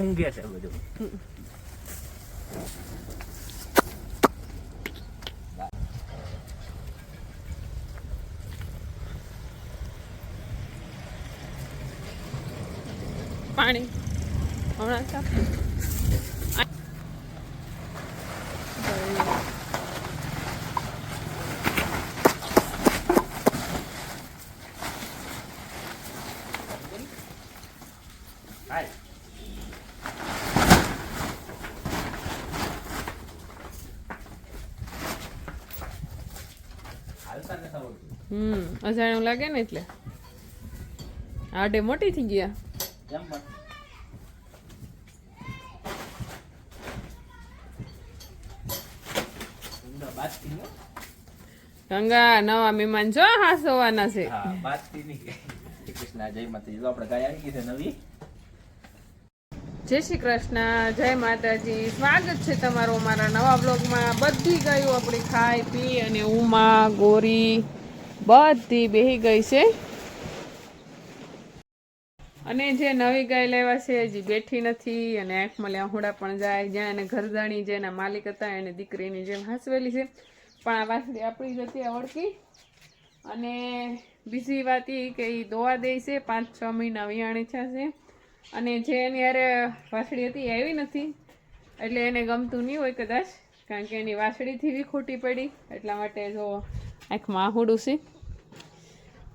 ખૂંગે છે બધું. પાણી. હમણાં કાપી હાલ હાલતા નથી આવડતું હમ અજાણ્યું લાગે ને એટલે. આડે મોટી થઈ ગયા. ગંગા નવા મહેમાન જો આપણે ગાય છે જય શ્રી કૃષ્ણ જય માતાજી. સ્વાગત છે તમારું અમારા નવા બ્લોગમાં. બધી ગાયો આપણી ખાઈ પી અને ઉમા ગોરી. બધી બેહી ગઈ છે. અને જે નવી ગાય લેવા છે, હજી બેઠી નથી અને આંખમાં લેહોડા પણ જાય. જ્યાં એને ઘરદાણી જે એના માલિક હતા, એને દીકરીની જેમ હાંસવેલી છે. પણ આ વાસળી આપણી જ હતી ઓળખી અને બીજી વાત એ કે એ દોવા દે છે, પાંચ છ મહિના વિયાણી છે. અને જે એની અરે વાસળી હતી એ આવી નથી. એટલે એને ગમતું નહીં હોય કદાચ, કારણ કે એની વાસળીથી બી ખોટી પડી. એટલા માટે જો આંખમાં આહુડું છે.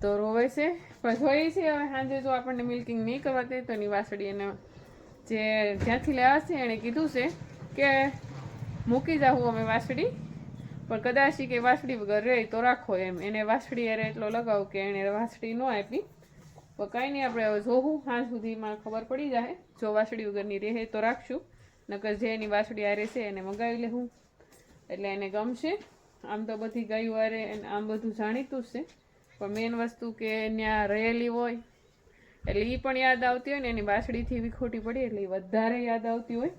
તો રોવે છે. પણ જોઈએ છે હવે સાંજે જો આપણને મિલ્કિંગ નહીં કરવા દે તો એની વાસળી એને જે જ્યાંથી લેવા છે એણે કીધું છે કે મૂકી જાઉં અમે વાસળી. પણ કદાચ કે વાસળી વગર રહે તો રાખો એમ. એને વાસળી અરે એટલો લગાવ કે એણે વાસળી ન આપી. પણ કાંઈ નહીં, આપણે હવે જોવું સાંજ સુધીમાં ખબર પડી જાય જો વાસળી વગરની રહે તો રાખશું. નકર જે એની વાસળી આરે છે એને મગાવી લેવું એટલે એને ગમશે. આમ તો બધી ગાયું આરે આમ બધું જાણીતું જ છે. પણ મેન વસ્તુ કે ત્યાં રહેલી હોય, એટલે એ પણ યાદ આવતી હોય ને, એની વાસળીથી બી ખોટી પડી એટલે વધારે યાદ આવતી હોય.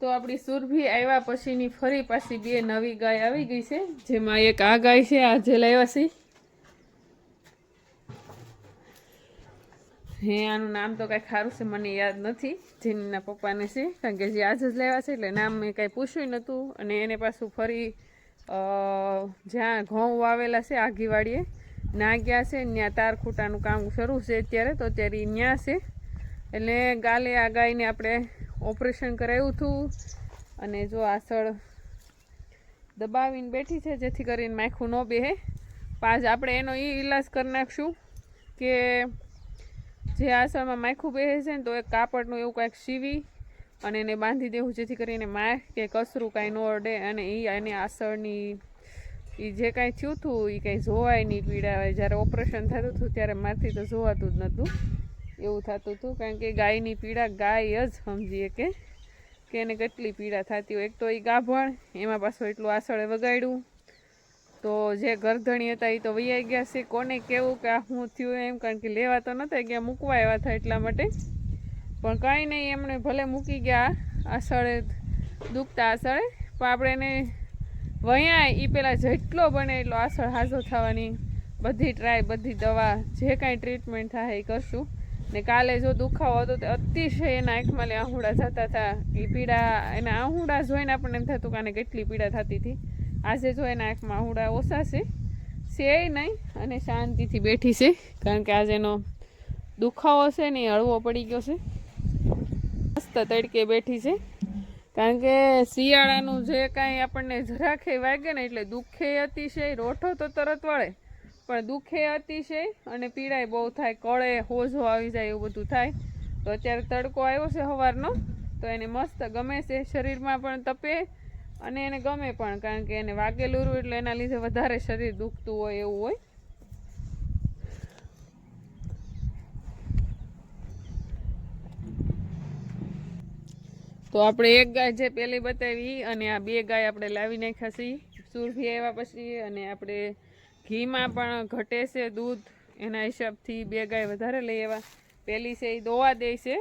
તો આપણી સુરભી આવ્યા પછીની ફરી પાછી બે નવી ગાય આવી ગઈ છે, જેમાં એક આ ગાય છે આજે લાવ્યા છે. હે, આનું નામ તો કાંઈ ખારું છે, મને યાદ નથી, જેનીના પપ્પાને છે, કારણ કે જે આજે જ લેવા છે, એટલે નામ મેં કાંઈ પૂછ્યું નહોતું, અને એને પાછું ફરી જ્યાં ઘઉં વાવેલા છે આગીવાડીએ, ના ગયા છે ત્યાં તાર ખૂટાનું કામ શરૂ છે અત્યારે, તો અત્યારે ત્યાં છે. એટલે ગાલે આ ગાયને આપણે ઓપરેશન કરાવ્યું હતું, અને જો આસળ દબાવીને બેઠી છે, જેથી કરીને માખું ન બેહે. પાછ આપણે એનો એ ઈલાજ કરી નાખશું કે જે આસળમાં માખું બેસે છે ને, તો એક કાપડનું એવું કાંઈક સીવી અને એને બાંધી દેવું, જેથી કરીને માખ કે કસરું કાંઈ ન અડે અને એ એની આસળની એ જે કાંઈ થયું હતું એ કાંઈ જોવાય નહીં પીડા. હોય જ્યારે ઓપરેશન થતું હતું ત્યારે મારથી તો જોવાતું જ નહોતું. એવું થતું હતું કારણ કે ગાયની પીડા ગાય જ સમજીએ કે કે એને કેટલી પીડા થતી હોય. એક તો એ ગાભણ, એમાં પાછું એટલું આસળે વગાડ્યું. તો જે ગરધણી હતા એ તો વૈયા ગયા છે. કોને કેવું કે આ હું થયું એમ, કારણ કે લેવા તો નહોતા ગયા, મૂકવા એવા હતા એટલા માટે. પણ કંઈ નહીં, એમણે ભલે મૂકી ગયા આસળે દુખતા આસળે પણ આપણે એને વયા એ પહેલાં જેટલો બને એટલો આસળ હાજો થવાની બધી ટ્રાય બધી દવા, જે કાંઈ ટ્રીટમેન્ટ થાય એ કરશું. ને કાલે જો દુખાવો હતો તો અતિશય એના આંખમાં લે આહુડા થતા હતા. એ પીડા, એના આહુડા જોઈને આપણને એમ થતું કે આને કેટલી પીડા થતી હતી. આજે જો એના આંખમાં આહુડા ઓછા છે. છે નહીં, અને શાંતિથી બેઠી છે. કારણ કે આજે એનો દુખાવો છે ને હળવો પડી ગયો છે. મસ્ત તડકે બેઠી છે. કારણ કે શિયાળાનું જે કાંઈ આપણને જરાખે વાગે ને એટલે દુઃખે અતિશય, રોઠો તો તરત વળે. પણ દુઃખે અતિશય અને પીડાય બહુ થાય, કળે, હોજો આવી જાય એવું બધું થાય. તો અત્યારે તડકો આવ્યો છે સવારનો, તો એને મસ્ત ગમે છે શરીરમાં પણ તપે અને એને ગમે પણ, કારણ કે એને વાગેલું એટલે એના લીધે વધારે શરીર દુખતું હોય એવું હોય. તો આપણે એક ગાય જે પેલી બતાવી અને આ બે ગાય આપણે લાવી નાખ્યા છીએ સુરભી આવ્યા પછી અને આપણે ઘીમાં પણ ઘટે છે દૂધ. એના હિસાબથી બે ગાય વધારે લઈ આવ્યા. પેલી છે એ દોવા દે છે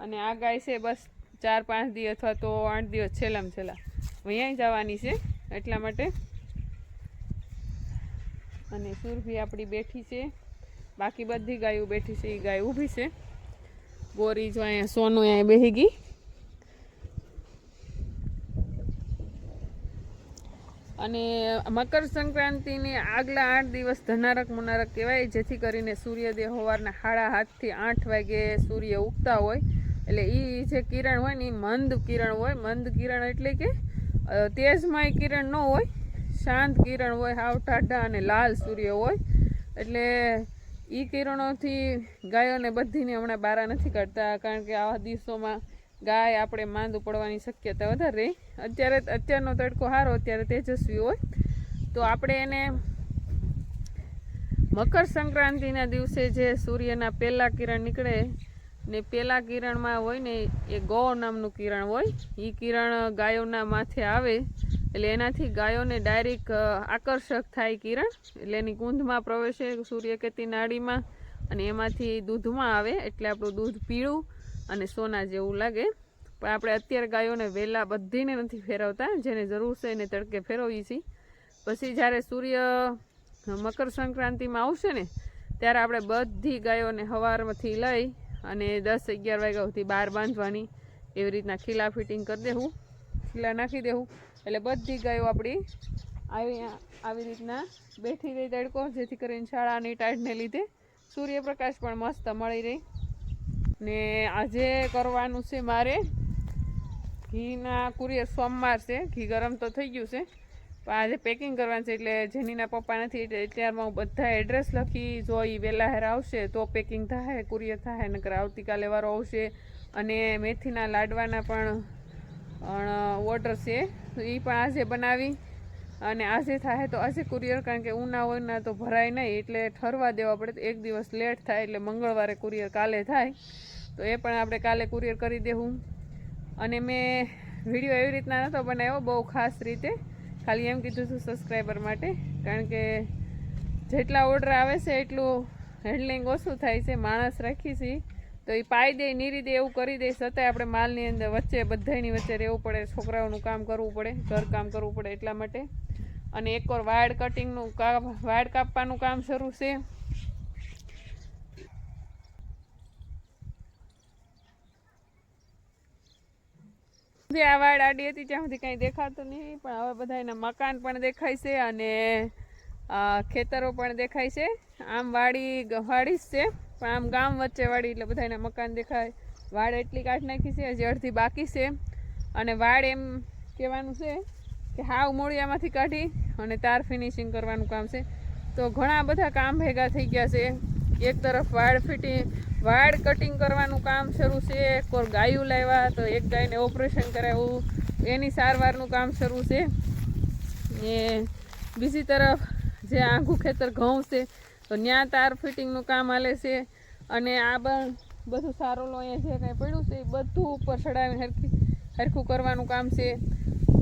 અને આ ગાય છે બસ ચાર, પાંચ દિવસ અથવા તો આઠ દિવસ છેલ્લામાં છેલ્લા. અહીંયા જવાની છે એટલા માટે. અને સુરભી આપણી બેઠી છે. બાકી બધી ગાયો બેઠી છે, એ ગાય ઊભી છે. ગોરી જો અહીંયા સોનું અહીંયા બેહી ગઈ. અને મકર સંક્રાંતિની આગલા આઠ દિવસ ધનારક મુનારક કહેવાય, જેથી કરીને સૂર્યદેવ સવારના સાડા હાથથી આઠ વાગે સૂર્ય ઉગતા હોય. એટલે એ જે કિરણ હોય ને એ મંદ કિરણ હોય. મંદ કિરણ એટલે કે તેજમય કિરણ ન હોય. શાંત કિરણ હોય, હાવ ટાઢા અને લાલ સૂર્ય હોય. એટલે એ કિરણોથી ગાયોને બધીને હમણાં બારા નથી કાઢતા, કારણ કે આવા દિવસોમાં ગાય આપણે માંદું પડવાની શક્યતા વધારે. રહે અત્યારે અત્યારનો તડકો સારો, અત્યારે તેજસ્વી હોય. તો આપણે એને મકર સંક્રાંતિના દિવસે જે સૂર્યના પહેલાં કિરણ નીકળે ને પહેલાં કિરણમાં હોય ને એ ગૌ નામનું કિરણ હોય એ કિરણ ગાયોના માથે આવે, એટલે એનાથી ગાયોને ડાયરેક્ટ આકર્ષક થાય કિરણ. એટલે એની કુંધમાં પ્રવેશે સૂર્યકેતી નાડીમાં, અને એમાંથી દૂધમાં આવે, એટલે આપણું દૂધ પીળું અને સોના જેવું લાગે. પણ આપણે અત્યારે ગાયોને વહેલા બધીને નથી ફેરવતા, જેને જરૂર છે એને તડકે ફેરવીએ છીએ. પછી જ્યારે સૂર્ય મકર સંક્રાંતિમાં આવશે ને, ત્યારે આપણે બધી ગાયોને હવારમાંથી લઈ અને દસ અગિયાર વાગ્યા સુધી બહાર બાંધવાની એવી રીતના ખીલા ફિટિંગ કરી દેવું. ખીલા નાખી દેવું. એટલે બધી ગાયો આપણી આવી આવી રીતના બેઠી રહી તડકો, જેથી કરીને શાળાની ટાઈટને લીધે સૂર્યપ્રકાશ પણ મસ્ત મળી રહી. ને આજે કરવાનું છે મારે ઘીના કુરિયર સોમવાર છે. ઘી ગરમ તો થઈ ગયું છે. પણ આજે પેકિંગ કરવાનું છે એટલે જેનીના પપ્પા નથી, એટલે અત્યારમાં હું બધા એડ્રેસ લખી, જો એ વહેલા હેર આવશે તો પેકિંગ થાય કુરિયર થાય, નકર આવતીકાલે વારો આવશે. અને મેથીના લાડવાના પણ ઓર્ડર છે. એ પણ આજે બનાવી. અને આજે થાય તો આજે કુરિયર કારણ કે ઉના ઉના તો ભરાય નહીં, એટલે ઠરવા દેવા પડે એક દિવસ લેટ થાય, એટલે મંગળવારે કુરિયર કાલે થાય. તો એ પણ આપણે કાલે કુરિયર કરી દેવું. અને મેં વીડિયો એવી રીતના નહોતો બનાવ્યો, બહુ ખાસ રીતે. ખાલી એમ કીધું છું સબસ્ક્રાઈબર માટે, કારણ કે જેટલા ઓર્ડર આવે છે, એટલું હેન્ડલિંગ ઓછું થાય છે, માણસ રાખી છીએ તો એ પાઈ દે, નીરી દે, એવું કરી દે, છતાંય આપણે માલની અંદર વચ્ચે બધાની વચ્ચે રહેવું પડે, છોકરાઓનું કામ કરવું પડે ઘર કામ કરવું પડે એટલા માટે. અને એક ઓર વાડ કટિંગનું કામ વાડ કાપવાનું કામ શરૂ છે. જે આ વાડ આડી હતી, ત્યાં સુધી કંઈ દેખાતું નહીં, પણ હવે બધા એના મકાન પણ દેખાય છે અને ખેતરો પણ દેખાય છે. આમ વાડી વાડી જ છે, પણ આમ ગામ વચ્ચે વાડી, એટલે બધા એના મકાન દેખાય. વાડ એટલી કાઢ નાખી છે, હજી અડધી બાકી છે. અને વાડ એમ કહેવાનું છે કે હાવ મોળિયામાંથી કાઢી અને તાર ફિનિશિંગ કરવાનું કામ છે. તો ઘણા બધા કામ ભેગા થઈ ગયા છે. એક તરફ વાડ ફિટિંગ વાડ કટિંગ કરવાનું કામ શરૂ છે. એક વાર ગાયું લાવ્યા, તો એક ગાયને ઓપરેશન કરાવ્યું. એની સારવારનું કામ શરૂ છે. એ બીજી તરફ જે આંખું ખેતર ઘઉં છે, તો ત્યાં તાર ફિટિંગનું કામ હાલે છે. અને આ બધું બધું સારોલો અહીંયા જે કાંઈ પડ્યું છે, એ બધું ઉપર ચડાવીને હરખી હરખું કરવાનું કામ છે.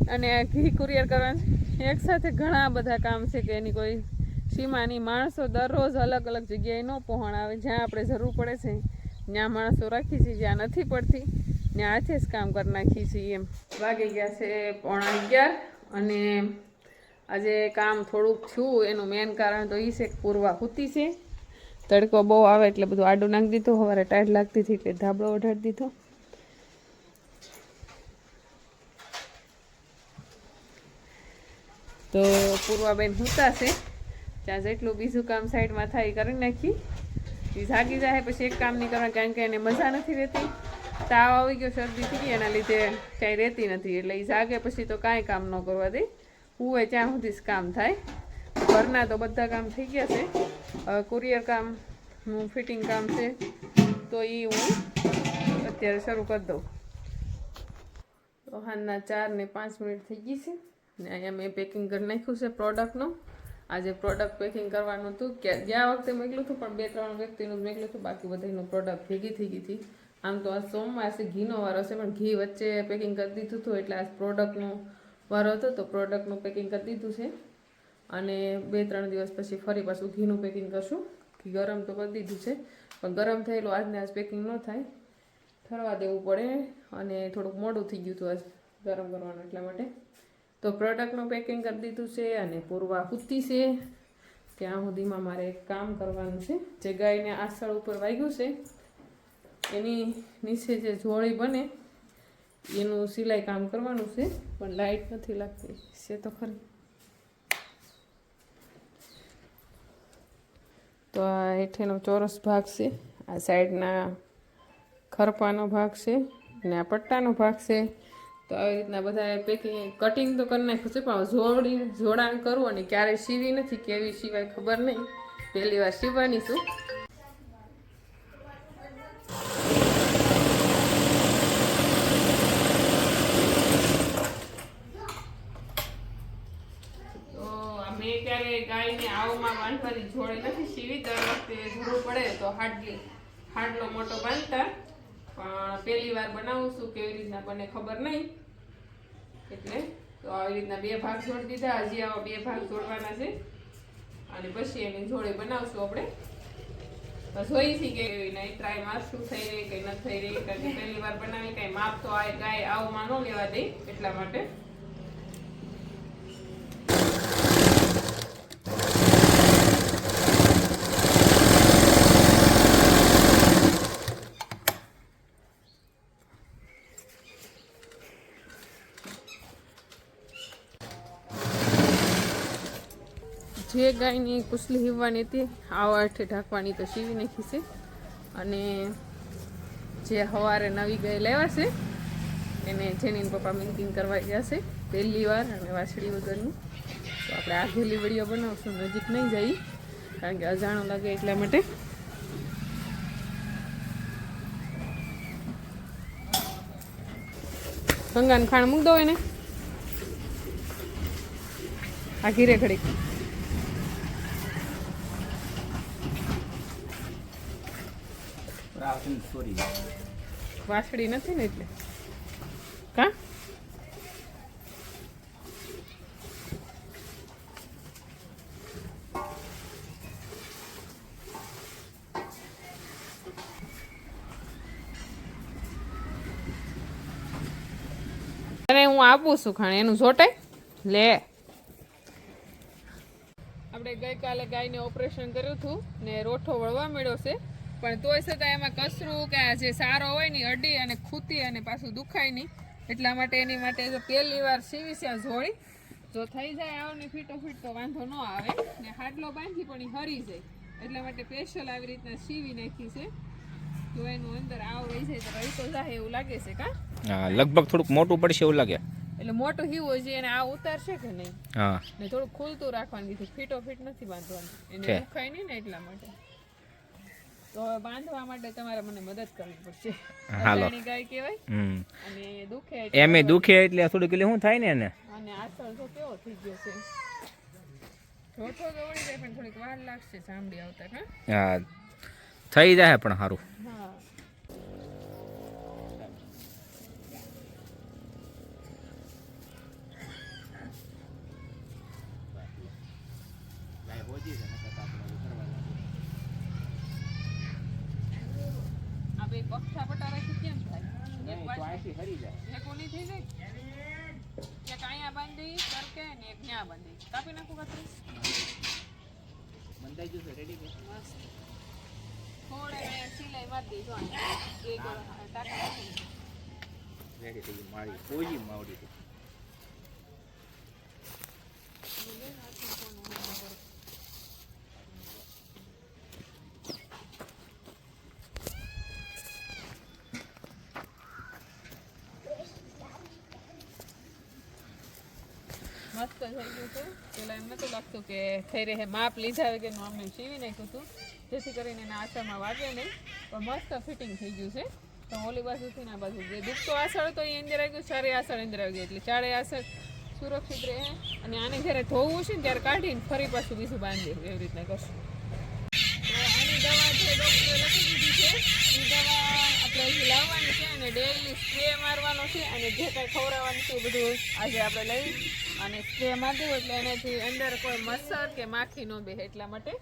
અને ઘી કુરિયર કરવાનું. છે. એક સાથે ઘણા બધા કામ છે કે એની કોઈ સીમાની માણસો દરરોજ અલગ અલગ જગ્યાએ ન પહોણ આવે જ્યાં આપણે જરૂર પડે છે, ત્યાં માણસો રાખી છીએ જ્યાં નથી પડતી, ત્યાં હાથે જ કામ કરી નાખીએ છીએ એમ. વાગી ગયા છે પોણા અગિયાર અને આજે કામ થોડુંક થયું. એનું મેન કારણ તો એ છે કે પૂર્વા હુતી છે. તડકો બહુ આવે એટલે બધું આડું નાખી દીધું. સવારે ટાઈટ લાગતી હતી એટલે ધાબળો ઓઢાડી દીધો. તો પૂર્વાબેન હુતા છે. ત્યાં જેટલું બીજું કામ સાઈડમાં થાય એ કરી નાખી. એ જાગી જાય, પછી એક કામ નહીં કરવાનું, કારણ કે એને મજા નથી રહેતી. તાવ આવી ગયો શરદી થઈ ગઈ એના લીધે ક્યાંય રહેતી નથી. એટલે એ જાગે પછી તો કાંઈ કામ ન કરવા દે. હોય ત્યાં સુધી જ કામ થાય. ઘરના તો બધા કામ થઈ ગયા છે. કુરિયર કામનું ફિટિંગ કામ છે. તો એ હું અત્યારે શરૂ કરી દઉં. તો હાલના ચાર ને પાંચ મિનિટ થઈ ગઈ છે. ને અહીંયા મેં પેકિંગ કરી નાખ્યું છે પ્રોડક્ટનું આજે પ્રોડક્ટ પેકિંગ કરવાનું હતું. ગયા વખતે મોકલ્યું હતું, પણ બે ત્રણ વ્યક્તિનું જ મોકલ્યું હતું. બાકી બધાનું પ્રોડક્ટ ભેગી થઈ ગઈ હતી. આમ તો આ સોમવાર છે, ઘીનો વારો છે, પણ ઘી વચ્ચે પેકિંગ કરી દીધું હતું. એટલે આ પ્રોડક્ટનો વારો હતો, તો પ્રોડક્ટનું પેકિંગ કરી દીધું છે. અને બે ત્રણ દિવસ પછી ફરી પાછું ઘીનું પેકિંગ કરશું. ઘી ગરમ તો કરી દીધું છે, પણ ગરમ થયેલું આજને આજ પેકિંગ ન થાય. ઠરવા દેવું પડે અને થોડુંક મોડું થઈ ગયું હતું આજ ગરમ કરવાનું એટલા માટે. તો પ્રોડક્ટનું પેકિંગ કરી દીધું છે અને પૂરવા કૂતી છે. ત્યાં સુધીમાં મારે એક કામ કરવાનું છે. જે ગાયને આસળ ઉપર વાગ્યું છે, એની નીચે જે જોડી બને, એનું સિલાઈ કામ કરવાનું છે, પણ લાઇટ નથી લાગતી. છે તો ખરી. તો આ હેઠેનો ચોરસ ભાગ છે, આ સાઈડના ખરપાનો ભાગ છે અને આ પટ્ટાનો ભાગ છે. તો આવી રીતના બધા પેકિંગ કટિંગ તો કરી નાખ્યું છે, પણ જોડી જોડાણ કરવું અને ક્યારેય સીવી નથી કેવી સિવાય ખબર નહીં. પહેલી વાર સીવવાની છું. મેં ક્યારે ગાયને આવમાં બાંધવાની જોડે નથી સીવી, દર વખતે જરૂર પડે તો હાડલી, હાડલો મોટો બાંધતા. પણ પહેલી વાર બનાવું છું, કેવી રીતના બને ખબર નહીં. એટલે તો આવી રીતના બે ભાગ જોડી દીધા. હજી આવા બે ભાગ જોડવાના છે. અને પછી એની જોડે બનાવશું આપણે. તો જોઈશી કે નહીં ટ્રાય મારશું થઈ રહી, કંઈ ન થઈ રહી. કારણ કે પહેલી વાર બનાવી, કઈ માપ તો આ ગાય આવમાં ન લેવા દે એટલા માટે. જે ગાયની કુસલી હીવવાની હતી, આવા અઠે ઢાંકવાની તો સીવી નાખી છે. અને જે સવારે નવી ગાય લેવા છે, એને જેની પપ્પા મિલ્કિંગ કરવા ગયા છે, પહેલી વાર અને વાછડી વગરની. તો આપણે આગેલી વીડિયો બનાવશું, નજીક નહીં જઈ કારણ કે અજાણું લાગે એટલા માટે. ગંગાનું ખાણ મૂક દો એને. આ ઘીરે ઘડીક. વાછડી નથી ને એટલે? કા? હું આપું છું ખાણ, એનું જોટાય લે. આપણે ગઈકાલે ગાયને ઓપરેશન કર્યું હતું ને રોઠો વળવા મળ્યો છે. પણ તોય છતાં એમાં કસરું કે આ જે સારો હોય ને અડી અને ખૂતી અને પાછું દુખાય નહીં. એટલા માટે એની માટે જો પહેલી વાર સીવી છે જોડી જો થઈ જાય આવને ફીટો ફીટ તો વાંધો ન આવે. ને હાડલો બાંધી પણ હરી જાય. એટલા માટે સ્પેશિયલ આવી રીતના સીવી નાખી છે. જો એનું અંદર આવ રહી જાય તો રહી તો જાય એવું લાગે છે કા? હા લગભગ થોડુંક મોટું પડશે એવું લાગે. એટલે મોટો હીવો છે એને આ ઉતારશે કે નહીં? હા. ને થોડું ખુલતું રાખવાનું કીધું ફીટો ફીટ નથી બાંધવાનું. એને દુખાય નહીં ને એટલા માટે. તો બાંધવા માટે તમારે મને મદદ કરવી પડશે. હાલો. ગાય કહેવાય. હમ. અને દુખે એમે દુખે એટલે થોડુંક એટલે શું થાય ને એને? અને આસળ તો કેવો થઈ ગયો છે. થોડો વળી જાય પણ થોડીક વાર લાગશે ચામડી આવતા હા? થઈ જાય પણ સારું હા આ બે પક્ષા પટા રાખી કેમ થાય એક બાજુ- એક ઓલી થઈ જાય એક અહીંયા બાંધી તરકે ને એક ત્યાં બાંધી કાપી નાખું કાતરી મસ્ત. થોડે સિલાઈ મારી અહીંયા. એક ટાંકા નાખી મસ્ત થઈ ગયું છે પેલા એમ નહોતું લાગતું કે થઈ રહે, માપ લીધા વગરનું અમે સીવી નાખ્યું હતું. જેથી કરીને એના આસામાં વાગે નહીં. પણ મસ્ત ફિટિંગ થઈ ગયું છે. તો ઓલી બાજુથી ના બાજુ જે દુખતો આસળ તો એ અંદર આવી ગયું, ચારે આસળ અંદર આવી ગઈ. એટલે ચારે આસળ સુરક્ષિત રહે. અને આને જ્યારે ધોવું છે ને ત્યારે કાઢીને ફરી પાછું બીજું બાંધી એવી રીતના કરશું. આની દવા જે ડૉક્ટરે લખી દીધી છે, એ દવા આપણે લાવવાની છે અને ડેલી સ્પ્રે મારવાનો છે અને જે કાંઈ ખવડાવવાનું છે એ બધું આજે આપણે લઈ અને સ્પ્રે મારી એટલે એનાથી અંદર કોઈ મચ્છર કે માખી ન બે એટલા માટે